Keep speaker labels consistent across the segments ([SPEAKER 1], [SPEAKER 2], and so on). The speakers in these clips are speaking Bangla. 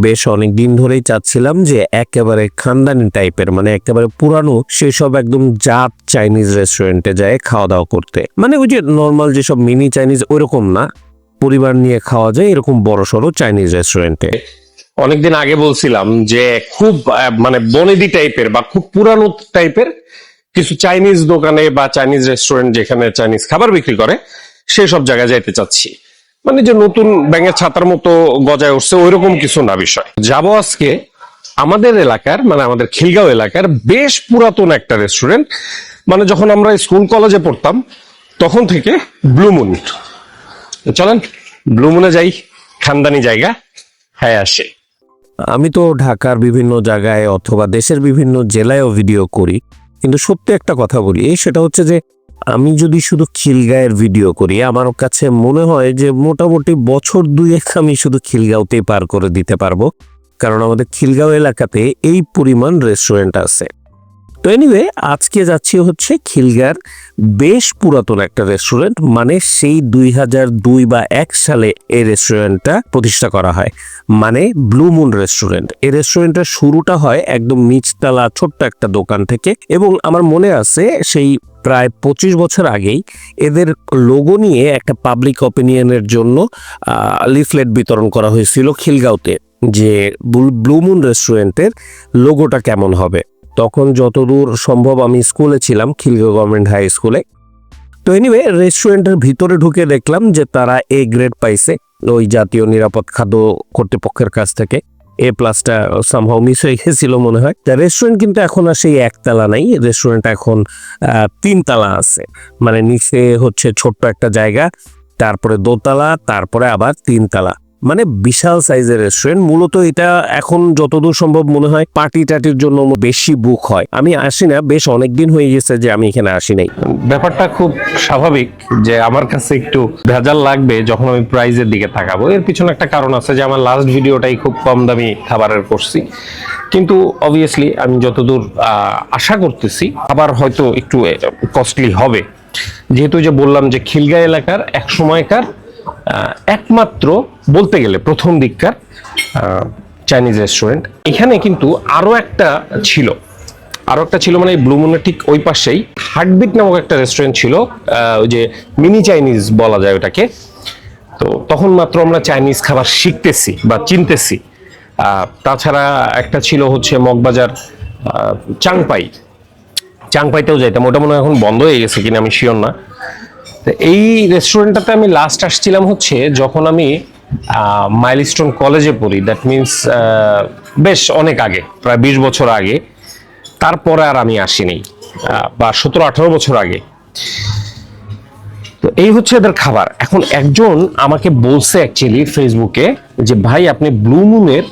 [SPEAKER 1] বেশ অনেক দিন ধরেই চাচ্ছিলাম যে একেবারে খানদানি টাইপের মানে একেবারে পুরানো সেসব একদম জাত চাইনিজ রেস্টুরেন্টে যায় খাওয়া দাওয়া করতে। মানে ওই যে নর্মাল যেসব মিনি চাইনিজ ওইরকম না। পরিবার নিয়ে খাওয়া যায় এরকম বড় সড়ো চাইনিজ রেস্টুরেন্টে
[SPEAKER 2] অনেকদিন আগে বলছিলাম যে খুব মানে বনেদি টাইপের বা খুব পুরানো টাইপের কিছু চাইনিজ দোকানে বা চাইনিজ রেস্টুরেন্ট যেখানে চাইনিজ খাবার বিক্রি করে সেই সব জায়গায় যাইতে চাচ্ছি। মানে যে নতুন ব্যাঙের ছাতার মতো গজায় উঠছে, ওইরকম কিছু না বিষয়। যাব আজকে আমাদের এলাকার মানে আমাদের খিলগাঁও এলাকার বেশ পুরাতন একটা রেস্টুরেন্ট মানে যখন আমরা স্কুল কলেজে পড়তাম, তখন থেকে ব্লুমুন চলেন ব্লুমুনে যাই, খানদানি জায়গা হ্যাঁ আসে।
[SPEAKER 1] আমি তো ঢাকার বিভিন্ন জায়গায় অথবা দেশের বিভিন্ন জেলায়ও ভিডিও করি, কিন্তু সত্যি একটা কথা বলি, সেটা হচ্ছে যে আমি যদি শুধু খিলগাঁয়ের ভিডিও করি, আমার কাছে মনে হয় যে মোটামুটি বছর দুয়েক আমি শুধু খিলগাঁওতেই পার করে দিতে পারব। কারণ আমাদের খিলগাঁও এলাকাতে এই পরিমাণ রেস্টুরেন্ট আছে। তো এনিওয়ে আজকে যাচ্ছি হচ্ছে খিলগার বেশ পুরাতন একটা রেস্টুরেন্ট মানে সেই দুই হাজার দুই বা এক সালে এই রেস্টুরেন্টটা প্রতিষ্ঠা করা হয়। মানে ব্লু মুন রেস্টুরেন্ট এই রেস্টুরেন্টের শুরুটা হয় একদম নিচতলা ছোট্ট একটা দোকান থেকে এবং আমার মনে আছে সেই প্রায় পঁচিশ বছর আগেই এদের লোগো নিয়ে একটা পাবলিক অপিনিয়নের জন্য লিফলেট বিতরণ করা হয়েছিল খিলগাঁওতে, যে ব্লু মুন রেস্টুরেন্টের লোগোটা কেমন হবে। তখন যতদূর সম্ভব আমি স্কুলে ছিলাম, খিলগাঁও গভর্নমেন্ট হাই স্কুলে তো এনিওয়ে রেস্টুরেন্টের ভিতরে ঢুকে দেখলাম যে তারা এ গ্রেড পাইছে ওই জাতীয় নিরাপদ খাদ্য কর্তৃপক্ষের কাছ থেকে। এ প্লাসটা সামহাও মিস হয়ে গেছিল মনে হয়। তা রেস্টুরেন্ট কিন্তু এখন আর সেই একতলা নাই। রেস্টুরেন্ট এখন তিনতলা আছে। মানে নিচে হচ্ছে ছোট্ট একটা জায়গা, তারপরে দোতলা, তারপরে আবার তিনতলা। মানে বিশাল সাইজের রেস্টুরেন্ট মূলত এটা এখন যতদূর সম্ভব মনে হয় পার্টি টাটির জন্য বেশি বুক হয়। আমি আসি না, বেশ অনেক দিন হয়ে গেছে যে আমি এখানে আসি নাই।
[SPEAKER 2] ব্যাপারটা খুব স্বাভাবিক যে আমার কাছে একটু ভেজাল লাগবে যখন আমি প্রাইজের দিকে তাকাবো। এর পিছনে একটা কারণ আছে যে আমার লাস্ট ভিডিওটাই খুব কম দামি খাবারের করছি। কিন্তু অবভিয়াসলি আমি যতদূর আশা করতেছি আবার হয়তো একটু কস্টলি হবে। যেহেতু যে বললাম যে খিলগা এলাকার এক সময়কার একমাত্র বলতে গেলে প্রথম দিককার চাইনিজ রেস্টুরেন্ট এখানে কিন্তু আরও একটা ছিল। আরও একটা ছিল মানে ব্লু মুনের ঠিক ওই পাশেই। হার্টবিট নামক একটা রেস্টুরেন্ট ছিল ওই যে মিনি চাইনিজ বলা যায় ওটাকে। তো তখন মাত্র আমরা চাইনিজ খাবার শিখতেছি বা চিনতেছি। তাছাড়া একটা ছিল হচ্ছে মগবাজার চাংপাই। চাংপাইতেও যাইতাম ওটা মনে হয় এখন বন্ধ হয়ে গেছে কিনা আমি শিওর না। তো এই রেস্টুরেন্টটাতে আমি লাস্ট আসছিলাম হচ্ছে যখন আমি মাইলস্টোন কলেজে পড়ি। দ্যাট মিনস বেশ অনেক আগে, প্রায় বিশ বছর আগে। তারপরে আর আমি আসিনি বা সতেরো আঠারো বছর আগে। তো এই হচ্ছে এদের খাবার। এখন একজন আমাকে বলছে অ্যাকচুয়ালি ফেসবুকে যে, ভাই, আপনি ব্লু মুনের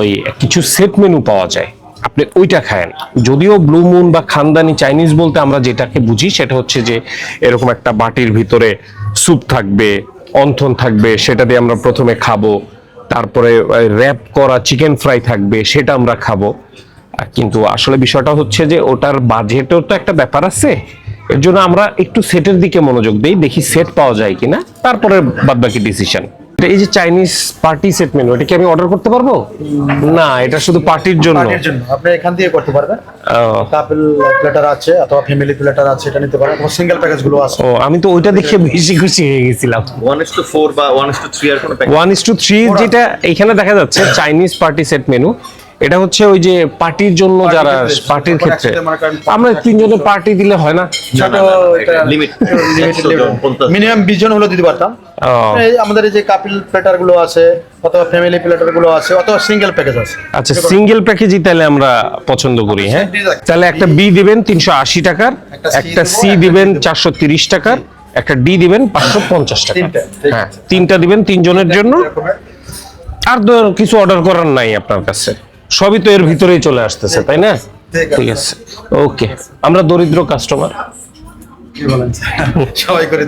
[SPEAKER 2] ওই কিছু সেট মেনু পাওয়া যায়। আপনি ওইটা খায়েন। যদিও ব্লু মুন বা খানদানি চাইনিজ বলতে আমরা যেটাকে বুঝি, সেটা হচ্ছে যে এরকম একটা বাটির ভিতরে স্যুপ থাকবে, অন্থন থাকবে, সেটা দিয়ে আমরা প্রথমে খাব। তারপরে র্যাপ করা চিকেন ফ্রাই থাকবে, সেটা আমরা খাব। কিন্তু আসলে বিষয়টা হচ্ছে যে ওটার বাজেটও তো একটা ব্যাপার আছে। এর জন্য আমরা একটু সেটের দিকে মনোযোগ দেই, দেখি সেট পাওয়া যায় কিনা, তারপরে বাদ বাকি ডিসিশন এই যে চাইনিজ পার্টি সেট মেনু এটা কি আমি অর্ডার করতে পারব? না এটা শুধু পার্টির জন্য।
[SPEAKER 3] পার্টির জন্য। আপনি এখান থেকে করতে পারবেন। কাপল প্লেটার আছে অথবা ফ্যামিলি প্লেটার আছে এটা নিতে পারেন অথবা সিঙ্গেল প্যাকেজগুলো আছে।
[SPEAKER 2] ও আমি তো ওইটা দেখে বেশি খুশি হয়ে গেছিলাম।
[SPEAKER 4] ওয়ান ইস টু ফোর বা ওয়ান ইস টু থ্রি আর কোনো
[SPEAKER 2] ওয়ান ইস যেটা এখানে দেখা যাচ্ছে চাইনিজ পার্টি সেট মেনু এটা হচ্ছে ওই যে পার্টির জন্য যারা পার্টির ক্ষেত্রে। আমরা তিনজনে পার্টি দিলে হয় না?
[SPEAKER 3] ছোট
[SPEAKER 4] লিমিট
[SPEAKER 3] মিনিমাম বিশ জন হলো দিতে পারতাম। আমাদের এই যে কাপল প্লেটারগুলো আছে অথবা ফ্যামিলি প্লেটারগুলো আছে অথবা সিঙ্গেল প্যাকেজ আছে।
[SPEAKER 2] আচ্ছা সিঙ্গেল প্যাকেজই তাহলে আমরা পছন্দ করি হ্যাঁ? তাহলে একটা বি দিবেন তিনশো আশি টাকার একটা সি দিবেন চারশো তিরিশ টাকার একটা ডি দিবেন পাঁচশো পঞ্চাশ টাকা হ্যাঁ তিনটা দিবেন তিনজনের জন্য। আর কিছু অর্ডার করার নাই আপনার কাছে। সবই তো এর ভিতরেই চলে আসতেছে তাই না?
[SPEAKER 3] ঠিক আছে।
[SPEAKER 2] ওকে আমরা দরিদ্র কাস্টমার
[SPEAKER 3] সবাই করে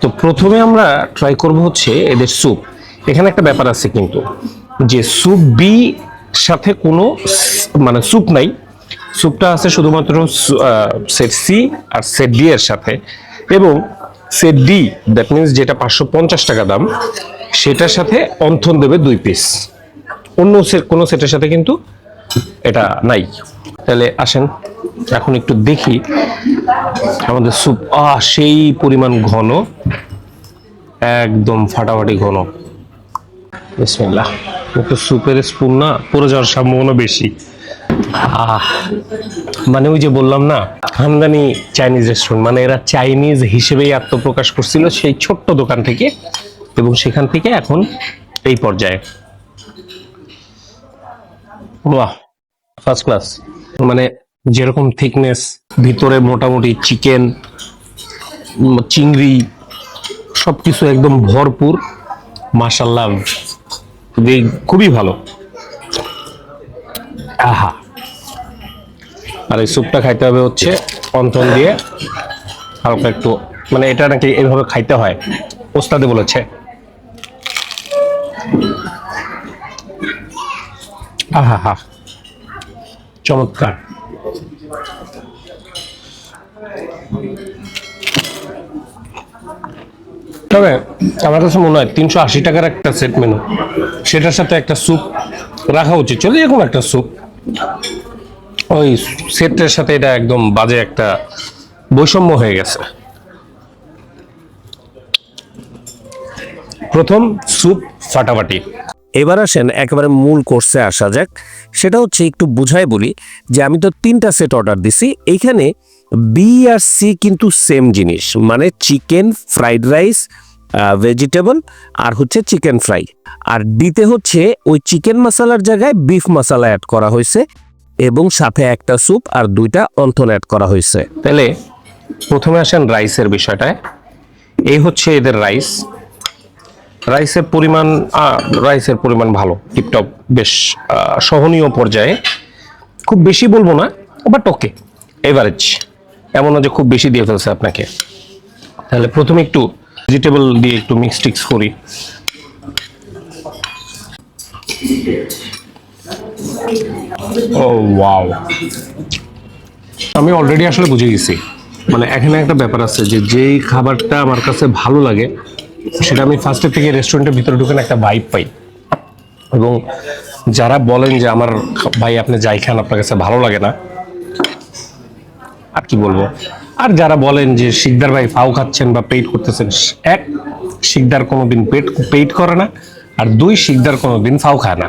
[SPEAKER 2] তো প্রথমে আমরা ট্রাই করব হচ্ছে এদের স্যুপ এখানে একটা ব্যাপার আছে কিন্তু, যে স্যুপ বি সাথে কোনো মানে স্যুপ নাই। স্যুপটা আছে শুধুমাত্র সেট সি আর সেট ডি এর সাথে। এবং সেট ডি দ্যাট মিনস যেটা পাঁচশো পঞ্চাশ টাকা দাম, সেটার সাথে অন্থন দেবে দুই পিস অন্য সে- কোনো সেটের সাথে কিন্তু এটা নাই। তাহলে আসেন, এখন একটু দেখি আমাদের স্যুপ, আহ, সেই পরিমাণ ঘন, একদম ফাটাফাটি ঘন। বিসমিল্লাহ। একটু স্যুপের স্পুন না, পড়ে যাওয়ার সম্ভাবনা বেশি। আহ মানে ওই যে বললাম না খানদানি চাইনিজ রেস্টুরেন্ট মানে এরা চাইনিজ হিসেবেই আত্মপ্রকাশ করছিল সেই ছোট্ট দোকান থেকে এবং সেখান থেকে এখন এই পর্যায়ে। বাহ ফার্স্ট ক্লাস মানে যেরকম থিকনেস ভিতরে মোটামুটি চিকেন চিংড়ি, সবকিছু একদম ভরপুর। খুবই- খুবই ভালো। আহা। আর এই স্যুপটা খাইতে হবে হচ্ছে অন্তন দিয়ে। হালকা একটু মানে এটা নাকি এইভাবে খাইতে হয়, ওস্তাদে বলেছে। আহা হা চমৎকার। তবে আমার কাছে মনে হয় তিনশো আশি টাকার একটা সেট মেনু সেটার সাথে একটা স্যুপ রাখা উচিত। চলে কোনো একটা স্যুপ ওই সেটের সাথে এটা একদম বাজে একটা বৈষম্য হয়ে গেছে। প্রথম স্যুপ ফাটাফাটি।
[SPEAKER 1] এবার আসেন একেবারে মূল কোর্সে আসা যাক। সেটা হচ্ছে একটু বুঝাই বলি যে আমি তো তিনটা সেট অর্ডার দিছি এইখানে বি আর সি কিন্তু সেম জিনিস মানে চিকেন ফ্রাইড রাইস ভেজিটেবল আর হচ্ছে চিকেন ফ্রাই আর ডিতে হচ্ছে ওই চিকেন মশালার জায়গায় বিফ মশালা অ্যাড করা হয়েছে এবং সাথে একটা স্যুপ আর দুইটা অন্থন অ্যাড করা হয়েছে।
[SPEAKER 2] তাহলে প্রথমে আসেন রাইসের বিষয়টায়। এই হচ্ছে এদের রাইস রাইসের পরিমাণ রাইসের পরিমাণ ভালো, টিপটপ বেশ সহনীয় পর্যায়ে। খুব বেশি বলব না বাট ওকে এভারেজ এমন যে খুব বেশি দিয়ে ফেলছে আপনাকে। তাহলে প্রথমে একটু ভেজিটেবল দিয়ে একটু মিক্স টিক্স করি। ও ওয়াও আমি অলরেডি আসলে বুঝে গেছি। মানে এখানে একটা ব্যাপার আছে যে, যেই খাবারটা আমার কাছে ভালো লাগে সেটা আমি ফার্স্টের থেকে রেস্টুরেন্টের ভিতরে ঢুকে না একটা ভাইব পাই। এবং যারা বলেন যে আমার ভাই আপনি যাই খান, আপনার কাছে ভালো লাগে না, আর কি বলব? আর যারা বলেন যে শিকদার ভাই ফাউ খাচ্ছেন বা পেইট করতেছেন, এক, শিকদার কোনোদিন পেট পেইট করে না, আর দুই, শিকদার কোনোদিন ফাউ খায় না।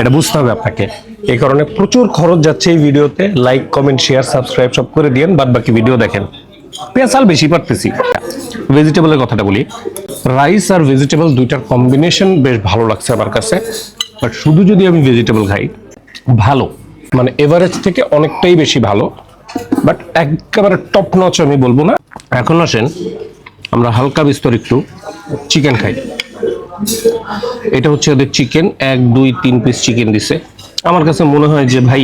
[SPEAKER 2] এটা বুঝতে হবে আপনাকে। এই কারণে প্রচুর খরচ যাচ্ছে এই ভিডিওতে। লাইক কমেন্ট শেয়ার সাবস্ক্রাইব সব করে দিয়েন বাদ বাকি ভিডিও দেখেন। পেঁয়াজাল বেশি পারতেছি। ভেজিটেবলের কথাটা বলি। রাইস আর ভেজিটেবল দুইটার কম্বিনেশন বেশ ভালো লাগছে আমার কাছে। বাট শুধু যদি আমি ভেজিটেবল খাই, ভালো। মানে এভারেজ থেকে অনেকটাই বেশি ভালো। বাট একেবারে টপ নচ আমি বলব না। এখন আসেন, আমরা হালকা বিস্তর একটু চিকেন খাই। এটা হচ্ছে ওদের চিকেন এক, দুই, তিন পিস চিকেন দিছে। আমার কাছে মনে হয় যে ভাই,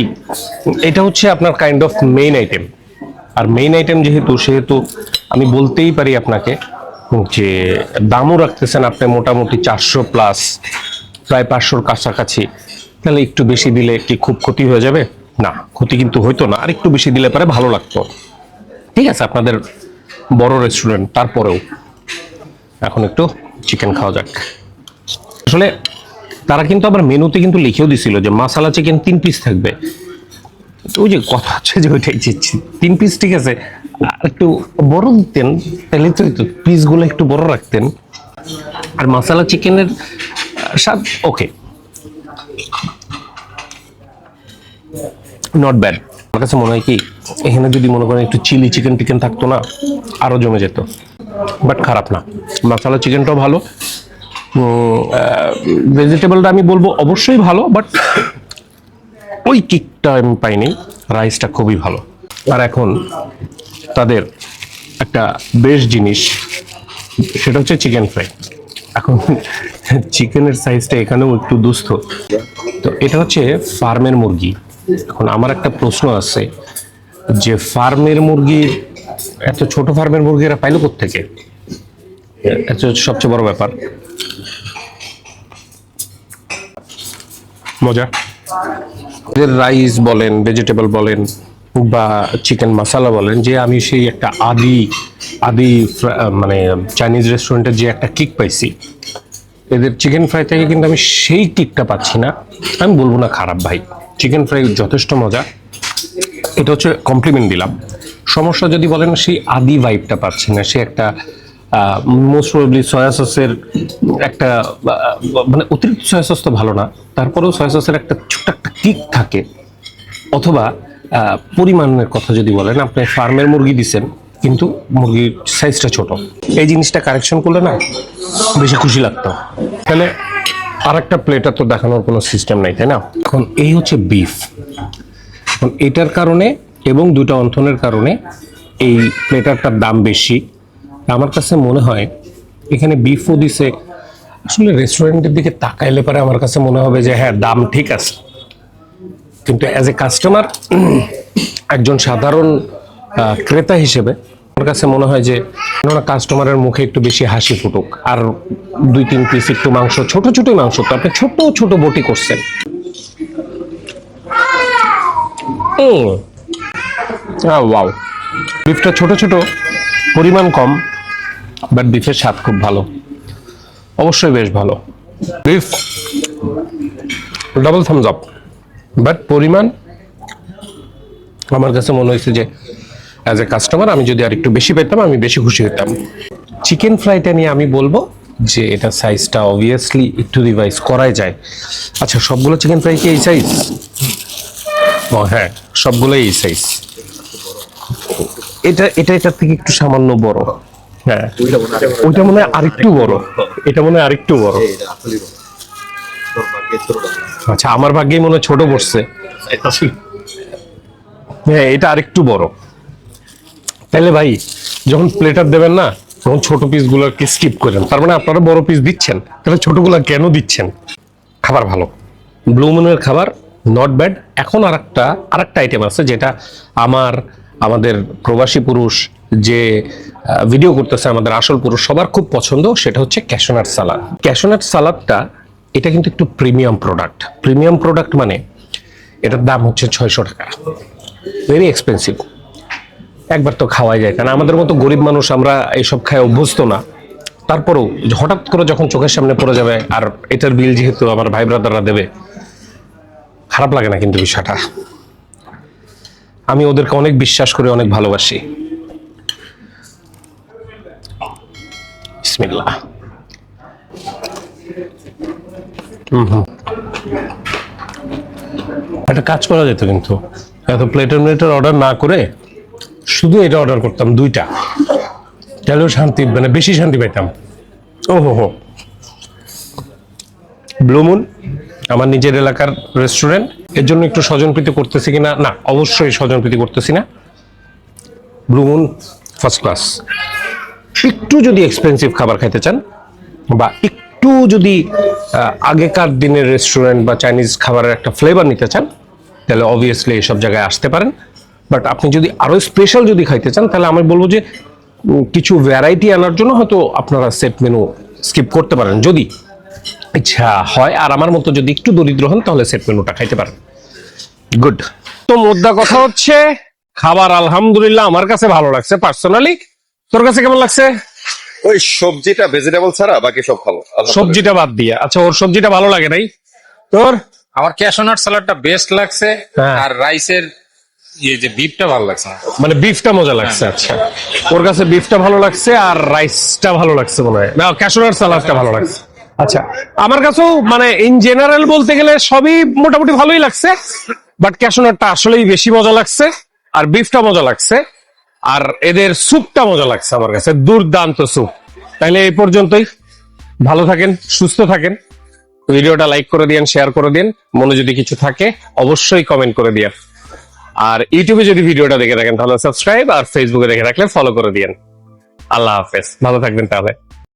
[SPEAKER 2] এটা হচ্ছে আপনার কাইন্ড অফ মেইন আইটেম আর মেইন আইটেম যেহেতু, সেহেতু আমি বলতেই পারি আপনাকে যে দামও রাখতেছেন আপনি মোটামুটি চারশো প্লাস প্রায় পাঁচশোর কাছাকাছি। তাহলে একটু বেশি দিলে কি খুব ক্ষতি হয়ে যাবে? না, ক্ষতি কিন্তু হইতো না। আর একটু বেশি দিলে পরে ভালো লাগতো। ঠিক আছে, আপনাদের বড় রেস্টুরেন্ট তারপরেও। এখন একটু চিকেন খাওয়া যাক। আসলে তারা কিন্তু আবার মেনুতে কিন্তু লিখেও দিছিল যে মাসালা চিকেন তিন পিস থাকবে। ওই যে কথা হচ্ছে যে ওইটাই যে চি- তিন পিস ঠিক আছে। আর একটু বড় দিতেন, তাহলে তো পিসগুলো একটু বড় রাখতেন। আর মাসালা চিকেনের স্বাদ ওকে নট ব্যাড আমার কাছে মনে হয় কি, এখানে যদি মনে করেন একটু চিলি চিকেন টিকেন থাকতো না আরও জমে যেত। বাট খারাপ না। মশালা চিকেনটাও ভালো। ভেজিটেবলটা আমি বলব অবশ্যই ভালো বাট ওই কিকটা আমি পাইনি রাইসটা খুবই ভালো। আর এখন তাদের একটা বেশ জিনিস, সেটা হচ্ছে চিকেন ফ্রাই এখন চিকেনের সাইজটা এখানেও একটু দুস্থ। তো এটা হচ্ছে ফার্মের মুরগি। এখন আমার একটা প্রশ্ন আছে যে ফার্মের মুরগির এত ছোট ফার্মের মুরগি এরা পাইলো থেকে এত সবচেয়ে বড় ব্যাপার। মজা? রাইস বলেন ভেজিটেবল বলেন, বা চিকেন মশালা বলেন, যে আমি সেই একটা আদি আদি মানে চাইনিজ রেস্টুরেন্টের যে একটা কিক পাইছি, এদের চিকেন ফ্রাই থেকে কিন্তু আমি সেই কিকটা পাচ্ছি না। আমি বলব না খারাপ ভাই চিকেন ফ্রাই যথেষ্ট মজা। এটা হচ্ছে কমপ্লিমেন্ট দিলাম। সমস্যা যদি বলেন, সেই আদি ভাইবটা পাচ্ছি না, সে একটা মোস্ট প্রবলি সয়া সসের একটা মানে অতিরিক্ত সয়া সস তো ভালো না, তারপরেও সয়া সসের একটা ছোট্ট একটা কিক থাকে। অথবা পরিমাণের কথা যদি বলেন, আপনি ফার্মের মুরগি দিছেন, কিন্তু মুরগির সাইজটা ছোট। এই জিনিসটা কারেকশন করলে না বেশি খুশি লাগতো। তাহলে আর একটা প্লেটার তো দেখানোর কোনো সিস্টেম নাই, তাই না? এখন এই হচ্ছে বিফ এখন এটার কারণে এবং দুটো অন্থনের কারণে এই প্লেটারটার দাম বেশি। আমার কাছে মনে হয় এখানে বিফও দিছে। আসলে রেস্টুরেন্টের দিকে তাকাইলে পরে আমার কাছে মনে হবে যে হ্যাঁ দাম ঠিক আছে। কিন্তু অ্যাজ এ কাস্টমার একজন সাধারণ ক্রেতা হিসেবে আমার কাছে মনে হয় যে কেননা কাস্টমারের মুখে একটু বেশি হাসি ফুটুক। আর দুই, তিন পিস একটু মাংস, ছোট ছোট মাংস তো আপনি ছোট ছোট বটি করছেন। ওয়াও বিফটা ছোট ছোট, পরিমাণ কম। বাট বিফের স্বাদ খুব ভালো। অবশ্যই বেশ ভালো। Beef double thumbs up but পরিমাণ, আমার কাছে মনে হয়েছে যে অ্যাজ এ কাস্টমার আমি যদি আর একটু বেশি পেতাম, আমি বেশি খুশি হতাম। চিকেন ফ্রাইটা নিয়ে আমি বলব যে, এটা সাইজটা অবভিয়াসলি একটু রিভাইজ করাই যায়। আচ্ছা সবগুলো চিকেন ফ্রাই কি এই সাইজ ও হ্যাঁ সবগুলোই এই সাইজ এটা এটা এটার থেকে একটু সামান্য বড়। হ্যাঁ। ওইটা মনে হয় আরেকটু বড়। এটা মনে হয় আরেকটু বড়। আচ্ছা আমার ভাগ্যেই মনে হয় ছোট পড়ছে হ্যাঁ এটা আরেকটু বড়। তাহলে ভাই যখন প্লেটার দেবেন না তখন ছোট পিস গুলোকে স্কিপ করেন। তার মানে আপনারা বড় পিস দিচ্ছেন। তাহলে ছোটগুলো কেন দিচ্ছেন? খাবার ভালো। ব্লু মুনের খাবার নট ব্যাড এখন আর একটা আর একটা আইটেম আছে যেটা আমার আমাদের প্রবাসী পুরুষ যে ভিডিও করতেছে আমাদের আসল পুরুষ সবার খুব পছন্দ, সেটা হচ্ছে ক্যাশনাট সালাদ ক্যাশনাট সালাদটা এটা কিন্তু একটু প্রিমিয়াম প্রোডাক্ট প্রিমিয়াম প্রোডাক্ট মানে এটার দাম হচ্ছে ছয়শো টাকা। ভেরি এক্সপেন্সিভ একবার তো খাওয়াই যায়, কারণ আমাদের মতো গরিব মানুষ আমরা এইসব খায় অভ্যস্ত না। তারপরেও হঠাৎ করে যখন চোখের সামনে পড়ে যাবে, আর এটার বিল যেহেতু আমার ভাই ব্রাদাররা দেবে, খারাপ লাগে না কিন্তু বিষয়টা। আমি ওদেরকে অনেক বিশ্বাস করে, অনেক ভালোবাসি। হুম। একটা কাজ করা যেত কিন্তু। এত প্লেটার প্লেটার অর্ডার না করে শুধু এটা অর্ডার করতাম, দুইটা। তাহলেও শান্তি মানে বেশি শান্তি পাইতাম। ও হো। হো ব্লুমুন আমার নিজের এলাকার রেস্টুরেন্টের জন্য একটু স্বজনপ্রীতি করতেছি কিনা? না, অবশ্যই স্বজনপ্রীতি করতেছি না। ব্লুমুন ফার্স্ট ক্লাস একটু যদি এক্সপেন্সিভ খাবার খাইতে চান বা একটু যদি আগেকার দিনের রেস্টুরেন্ট বা চাইনিজ খাবারের একটা ফ্লেভার নিতে চান তাহলে অবভিয়াসলি এইসব জায়গায় আসতে পারেন। বাট আপনি যদি আরও স্পেশাল যদি খাইতে চান তাহলে আমি বলব যে কিছু ভ্যারাইটি আনার জন্য হয়তো আপনারা সেট মেনু স্কিপ করতে পারেন। যদি ইচ্ছা হয় আর আমার মতো যদি একটু দরিদ্র হন তাহলে সেট মেনুটা খাইতে পারেন। গুড তো মোদ্দা কথা হচ্ছে খাবার আলহামদুলিল্লাহ আমার কাছে ভালো লাগছে পার্সোনালি তোর কাছে কেমন লাগছে?
[SPEAKER 4] ওই সবজিটা ভেজিটেবল ছাড়া বাকি সব ভালো।
[SPEAKER 2] সবজিটা বাদ দিয়ে। আচ্ছা ওর সবজিটা ভালো লাগে নাই? তোর?
[SPEAKER 5] আমার ক্যাশনাট সালাডটা বেস্ট লাগছে
[SPEAKER 2] হ্যাঁ।
[SPEAKER 5] আর রাইসের ইয়ে যে বিফটা ভালো লাগছে
[SPEAKER 2] মানে বিফটা মজা লাগছে আচ্ছা। ওর কাছে বিফটা ভালো লাগছে আর রাইসটা ভালো লাগছে মনে হয়। না ক্যাশনার সালাদটা ভালো লাগছে। আচ্ছা আমার কাছেও মানে ইন জেনারেল বলতে গেলে সবই মোটামুটি ভালোই লাগছে বাট ক্যাশনারটা আসলেই বেশি মজা লাগছে আর বিফটা মজা লাগছে। আর এদের স্যুপটা মজা লাগছে আমার কাছে, দুর্দান্ত স্যুপ। তাইলে এই পর্যন্তই। ভালো থাকেন, সুস্থ থাকেন। ভিডিওটা লাইক করে দিন শেয়ার করে দিন মনে যদি কিছু থাকে, অবশ্যই কমেন্ট করে দিন আর ইউটিউবে যদি ভিডিওটা দেখে থাকেন, তাহলে সাবস্ক্রাইব আর ফেসবুকে দেখে রাখলে ফলো করে দিন আল্লাহ হাফেজ। ভালো থাকবেন তাহলে।